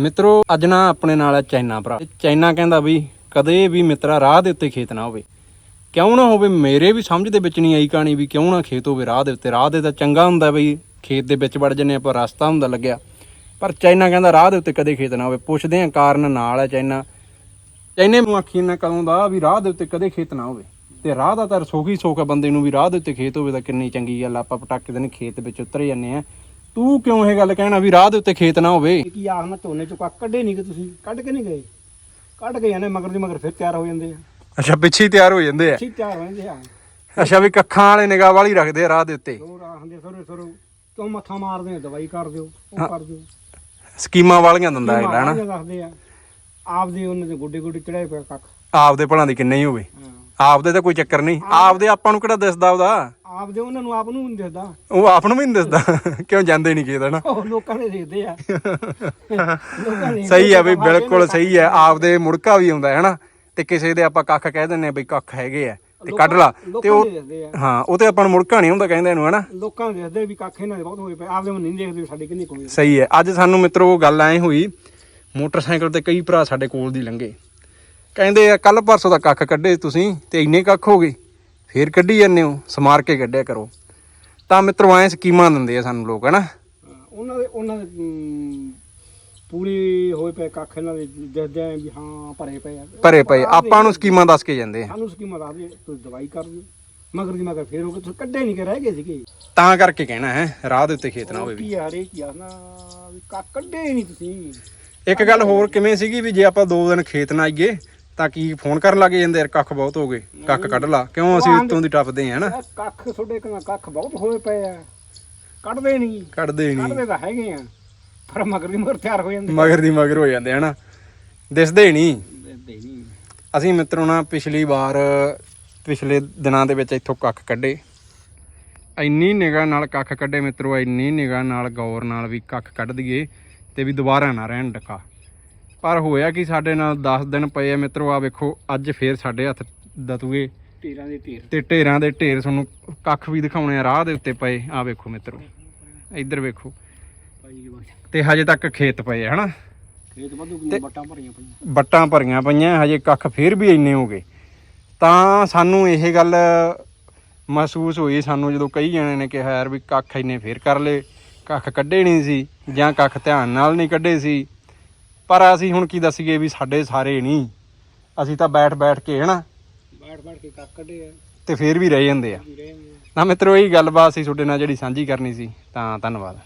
ਮਿੱਤਰੋ, ਅੱਜ ਨਾ ਆਪਣੇ ਨਾਲ ਹੈ ਚਾਈਨਾ ਭਰਾ। ਚਾਈਨਾ ਕਹਿੰਦਾ ਵੀ ਕਦੇ ਵੀ ਮਿੱਤਰਾ ਰਾਹ ਦੇ ਉੱਤੇ ਖੇਤ ਨਾ ਹੋਵੇ। ਕਿਉਂ ਨਾ ਹੋਵੇ, ਮੇਰੇ ਵੀ ਸਮਝ ਦੇ ਵਿੱਚ ਨਹੀਂ ਆਈ ਕਹਾਣੀ ਵੀ ਕਿਉਂ ਨਾ ਖੇਤ ਹੋਵੇ ਰਾਹ ਦੇ ਉੱਤੇ। ਰਾਹ ਦੇ ਤਾਂ ਚੰਗਾ ਹੁੰਦਾ ਬਈ ਖੇਤ ਦੇ ਵਿੱਚ ਵੜ ਜੰਨੇ ਆਪਾਂ ਰਸਤਾ ਹੁੰਦਾ ਲੱਗਿਆ। ਪਰ ਚਾਈਨਾ ਕਹਿੰਦਾ ਰਾਹ ਦੇ ਉੱਤੇ ਕਦੇ ਖੇਤ ਨਾ ਹੋਵੇ। ਪੁੱਛਦੇ ਆ ਕਾਰਨ ਨਾਲ ਹੈ ਚਾਈਨਾ ਚਾਈਨੇ ਨੂੰ ਆਖੀ ਨਾ ਕਦੋਂ ਦਾ ਵੀ ਰਾਹ ਦੇ ਉੱਤੇ ਕਦੇ ਖੇਤ ਨਾ ਹੋਵੇ। ਤੇ ਰਾਹ ਦਾ ਤਾਂ ਸੋਖੀ ਸੋਖ ਆ ਬੰਦੇ ਨੂੰ ਵੀ ਰਾਹ ਦੇ ਉੱਤੇ ਖੇਤ ਹੋਵੇ ਤਾਂ ਕਿੰਨੀ ਚੰਗੀ ਗੱਲ ਆਪਾਂ ਪਟਾਕੇ ਦੇ ਨੇ ਖੇਤ ਵਿੱਚ ਉਤਰ ਜਾਂਦੇ ਆ। ਤੂੰ ਕਿਉਂ ਇਹ ਗੱਲ ਕਹਿਣਾ ਵੀ ਰਾਹ ਦੇ ਉੱਤੇ ਖੇਤ ਨਾ ਹੋਵੇ? ਕੀ ਆਖ ਨਾ ਝੋਨੇ ਚੋਂ ਕੱਖ ਕੱਢੇ ਨਹੀਂ ਕਿ ਤੁਸੀਂ? ਕੱਢ ਕੇ ਨਹੀਂ ਗਏ? ਕੱਢ ਕੇ ਜਾਂਦੇ ਮਗਰ ਦੀ ਮਗਰ ਫਿਰ ਤਿਆਰ ਹੋ ਜਾਂਦੇ ਆ। ਅੱਛਾ ਪਿੱਛੇ ਹੀ ਤਿਆਰ ਹੋ ਜਾਂਦੇ ਆ। ਠੀਕ ਤਿਆਰ ਹੋ ਜਾਂਦੇ ਆ। ਅੱਛਾ ਵੀ ਕੱਖਾਂ ਵਾਲੇ ਨਿਗਾਹ ਵਾਲੀ ਰੱਖਦੇ ਆ ਰਾਹ ਦੇ ਉੱਤੇ। ਹੋਰ ਆਖਦੇ ਸਰੋ ਸਰੋ ਕਿਉਂ ਮੱਥਾ ਮਾਰਦੇ ਆ? ਦਵਾਈ ਕਰ ਦਿਓ ਉਹ ਕਰ ਦਿਓ। ਸਕੀਮਾਂ ਵਾਲੀਆਂ ਦਿੰਦਾ ਹੈ ਲੈਣਾ ਇਹ ਦੱਸਦੇ ਆ। ਆਪਦੇ ਉਹਨਾਂ ਦੇ ਗੋਡੇ ਗੋਡੇ ਚੜਾਏ ਪਿਆ ਕੱਖ। ਆਪਦੇ ਭਲਾਂ ਦੀ ਕਿੰਨੇ ਹੀ ਹੋਵੇ। ਆਪਦੇ ਤਾਂ ਕੋਈ ਚੱਕਰ ਨਹੀਂ। ਆਪਦੇ ਆਪਾਂ ਨੂੰ ਕਿਹੜਾ ਦਿਸਦਾ ਉਹਦਾ? ਆਪਦੇ ਉਹਨਾਂ ਨੂੰ ਆਪ ਨੂੰ ਨਹੀਂ ਦਿਸਦਾ। ਉਹ ਆਪ ਨੂੰ ਵੀ ਨਹੀਂ ਦਿਸਦਾ। ਕਿਉਂ ਜਾਂਦੇ ਨਹੀਂ ਖੇਤ ਹਨਾ ਉਹ ਲੋਕਾਂ ਨੇ ਦੇਖਦੇ ਆ। ਲੋਕਾਂ ਨੇ ਸਹੀ ਆ ਬਈ ਬਿਲਕੁਲ ਸਹੀ ਹੈ ਆਪਦੇ ਮੁੜਕਾ ਵੀ ਆਉਂਦਾ ਹੈ ਹਨਾ? ਤੇ ਕਿਸੇ ਦੇ ਆਪਾਂ ਕੱਖ ਕਹਿ ਦਿੰਨੇ ਆ ਬਈ ਕੱਖ ਹੈਗੇ ਆ। ਤੇ ਕੱਢ ਲਾ। ਤੇ ਲੋਕਾਂ ਉਹ ਨੇ ਦੇਖਦੇ ਆ। ਹਾਂ ਉਹ ਤੇ ਆਪਾਂ ਨੂੰ ਮੁੜਕਾ ਨਹੀਂ ਹੁੰਦਾ ਕਹਿੰਦੇ ਇਹਨੂੰ ਹਨਾ? ਲੋਕਾਂ ਨੇ ਦੇਖਦੇ ਵੀ ਕੱਖ ਇਹਨਾਂ ਦੇ ਬਹੁਤ ਹੋਏ ਪਏ। ਆਪਦੇ ਨੂੰ ਨਹੀਂ ਦੇਖਦੇ ਵੀ ਸਾਡੇ ਕਿੰਨੀ ਕੋਈ ਸਹੀ ਹੈ ਅੱਜ ਸਾਨੂੰ ਮਿੱਤਰੋ ਗੱਲ ਐ ਹੋਈ ਮੋਟਰਸਾਈਕਲ ਤੇ ਕਈ ਭਰਾ ਸਾਡੇ ਕੋਲ ਦੀ ਲੰਘੇ। ਕਹਿੰਦੇ ਆ ਕੱਲ ਪਰਸੋਂ ਦਾ ਕੱਖ ਕੱਢੇ ਤੁਸੀਂ ਤੇ ਇੰਨੇ ਕੱਖ ਹੋ ਗਏ। ਫੇਰ ਕੱਢੀ ਜਾਂਦੇ ਹੋ ਸਮਾਰ ਕੇ ਕੱਢਿਆ ਕਰੋ। ਤਾਂ ਮਿੱਤਰੋ ਐ ਸਕੀਮਾਂ ਦਿੰਦੇ ਆ ਸਾਨੂੰ ਲੋਕ ਹਨਾ? ਉਹਨਾਂ ਦੇ ਉਹਨਾਂ ਦੇ ਅਮ, ਪੂਰੀ ਹੋਏ ਪਏ ਕੱਖ ਇਹਨਾਂ ਦੇ ਦੇਖਦੇ ਆ ਵੀ ਹਾਂ ਭਰੇ ਪਏ ਆ। ਭਰੇ ਪਏ ਆਪਾਂ ਨੂੰ ਸਕੀਮਾਂ ਦੱਸ ਕੇ ਜਾਂਦੇ ਆ। ਸਾਨੂੰ ਸਕੀਮਾਂ ਦੱਸ ਦੇ ਤੁਸੀਂ ਦਵਾਈ ਕਰ ਦਿਓ। ਮਗਰ ਦੀ ਮਗਰ ਫੇਰ ਹੋ ਕੇ ਤੁਸੀਂ ਕੱਢੇ ਨਹੀਂ ਕਿ ਰਹਿ ਗਏ ਸੀਗੇ। ਤਾਂ ਕਰਕੇ ਕਹਿਣਾ ਹੈ ਰਾਹ ਦੇ ਉੱਤੇ ਖੇਤ ਨਾ ਹੋਵੇ ਵੀ। ਕੀ ਹਰੇ ਕੀ ਆ ਨਾ ਵੀ ਕੱਖ ਕੱਢੇ ਹੀ ਨਹੀਂ ਤੁਸੀਂ। ਇੱਕ ਗੱਲ ਹੋਰ ਕਿਵੇਂ ਸੀਗੀ ਵੀ ਜੇ ਆਪਾਂ ਦੋ ਦਿਨ ਖੇਤ ਨਾ ਆਈਏ ਤਾਂ ਕੀ ਫੋਨ ਕਰਨ ਲੱਗ ਜਾਂਦੇ ਯਾਰ ਕੱਖ ਬਹੁਤ ਹੋ ਗਏ ਕੱਖ ਕੱਢ ਲਾ। ਕਿਉਂ ਅਸੀਂ ਉੱਤੋਂ ਦੀ ਟੱਪਦੇ ਆ ਹਨਾ? ਇਹ ਕੱਖ ਤੁਹਾਡੇ ਕੋਲ ਕੱਖ ਬਹੁਤ ਹੋਏ ਪਏ ਆ। ਕੱਢਦੇ ਨਹੀਂ। ਕੱਢਦੇ ਨਹੀਂ। ਕੱਢਦੇ ਤਾਂ ਹੈਗੇ ਆ ਪਰ ਮਗਰ ਦੀ ਮਗਰ ਤਿਆਰ ਹੋ ਜਾਂਦੇ ਮਗਰ ਦੀ ਮਗਰ ਹੋ ਜਾਂਦੇ ਹਨਾ? ਦਿਸਦੇ ਨਹੀਂ। ਦੇ ਨਹੀਂ। ਅਸੀਂ ਮਿੱਤਰੋ ਨਾ ਪਿਛਲੀ ਵਾਰ ਪਿਛਲੇ ਦਿਨਾਂ ਦੇ ਵਿੱਚ ਇੱਥੋਂ ਕੱਖ ਕੱਢੇ। ਇੰਨੀ ਨਿਗਾਹ ਨਾਲ ਕੱਖ ਕੱਢੇ ਮਿੱਤਰੋ ਇੰਨੀ ਨਿਗਾਹ ਨਾਲ ਗੌਰ ਨਾਲ ਵੀ ਕੱਖ ਕੱਢ ਦਈਏ ਤੇ ਵੀ ਦੁਬਾਰਾ ਨਾ ਰਹਿਣ ਡੱਕਾ ਪਰ ਹੋਇਆ ਕਿ ਸਾਡੇ ਨਾਲ 10 ਦਿਨ ਪਏ ਆ ਮਿੱਤਰੋ ਆ ਵੇਖੋ ਅੱਜ ਫੇਰ ਸਾਡੇ ਹੱਥ ਦਤੂਏ। ਢੇਰਾਂ ਦੇ ਢੇਰ। ਤੇ ਢੇਰਾਂ ਦੇ ਢੇਰ ਤੁਹਾਨੂੰ ਕੱਖ ਵੀ ਦਿਖਾਉਣੇ ਆ ਰਾਹ ਦੇ ਉੱਤੇ ਪਏ ਆ ਵੇਖੋ ਮਿੱਤਰੋ। ਇੱਧਰ ਵੇਖੋ। ਤੇ ਹਜੇ ਤੱਕ ਖੇਤ ਪਏ ਹਨਾ? ਖੇਤ ਵਾਧੂ ਬੱਟਾਂ ਭਰੀਆਂ ਪਈਆਂ। ਬੱਟਾਂ ਭਰੀਆਂ ਪਈਆਂ ਹਜੇ ਕੱਖ ਫੇਰ ਵੀ ਇੰਨੇ ਹੋ ਗਏ। ਤਾਂ ਸਾਨੂੰ ਇਹ ਗੱਲ ਮਹਿਸੂਸ ਹੋਈ ਸਾਨੂੰ ਜਦੋਂ ਕਈ ਜਣੇ ਨੇ ਕਿਹਾ ਯਾਰ ਵੀ ਕੱਖ ਇੰਨੇ ਫੇਰ ਕਰ ਲਏ ਕੱਖ ਕੱਢੇ ਨਹੀਂ ਸੀ ਜਾਂ ਕੱਖ ਧਿਆਨ ਨਾਲ ਨਹੀਂ ਕੱਢੇ ਸੀ। ਪਰ ਅਸੀਂ ਹੁਣ ਕੀ ਦੱਸੀਏ ਵੀ ਸਾਡੇ ਸਾਰੇ ਨਹੀਂ। ਅਸੀਂ ਤਾਂ ਬੈਠ ਬੈਠ ਕੇ ਹਨਾ। ਬੈਠ ਬੈਠ ਕੇ ਕੱਖ ਕੱਢੇ ਆ। ਤੇ ਫੇਰ ਵੀ ਰਹਿ ਜਾਂਦੇ ਆ। ਵੀ ਰਹੇ ਨੇ ਤਾਂ ਮਿੱਤਰੋ ਇਹ ਗੱਲਬਾਤ ਸੀ ਤੁਹਾਡੇ ਨਾਲ ਜਿਹੜੀ ਸਾਂਝੀ ਕਰਨੀ ਸੀ ਤਾਂ ਧੰਨਵਾਦ।